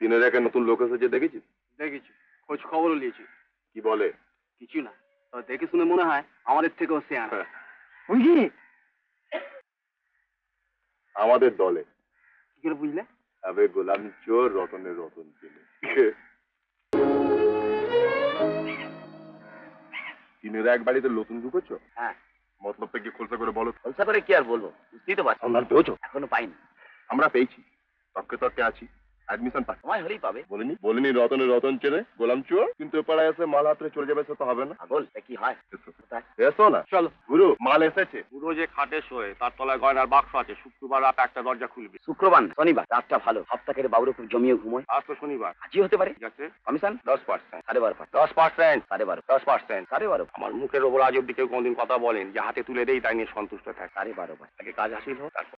দিনের একটা নতুন লোক এসেছে দেখেছিস? দেখেছি। খোঁজ খবরও নিয়েছি। কি বলে? কিছু না। তবে দেখে শুনে মনে হয় আমাদের থেকেও সে আনা। হ্যাঁ। আমাদের দলে। কি করে বুঝলে? আবে গোলাম চোর রতনের রতন চিনে দিনের এক বাড়িতে নতুন ঢুকেছ? হ্যাঁ। মতলবটা কি খোলসা করে বলো খোলসা করে কি আর বলব? বুঝতেই তো পারছি। আমরা পেয়েছ। এখনও পাইনি। আমরা পেয়েছি। তর্কে তর্কে আছি। অ্যাডমিশন সময় হলেই পাবে। বলিনি? বলিনি রতন চেনে? গোলাম চোর? কিন্তু পাড়ায় এসে মাল হাতে চলে যাবে সে তো হবে না। পাগল কি হয়? এসো। না। চলো। গুরু মাল এসেছে। পুরো যে খাটে শোয়ে তার তলায় গয়নার বাক্স আছে। শুক্রবার রাত একটা দরজা খুলবে। শুক্রবার শনিবার। রাতটা ভালো। সপ্তাহের বাবুরে খুব জমিয়ে ঘুমোয়। আজ তো শনিবার। আজই হতে পারে। আছে। কমিশন? দশ পার্সেন্ট। সাড়ে বারো দশ পার্সেন্ট। সাড়ে বারো দশ পার্সেন্ট। সাড়ে বারো আমার মুখের ওপর আজ অব্দি কেউ কোনদিন কথা বলেন। যে হাতে তুলে দেই তাই নিয়ে সন্তুষ্ট থাকে। সাড়ে বারো পার্সেন্ট। আগে কাজ হাসিল হোক তারপর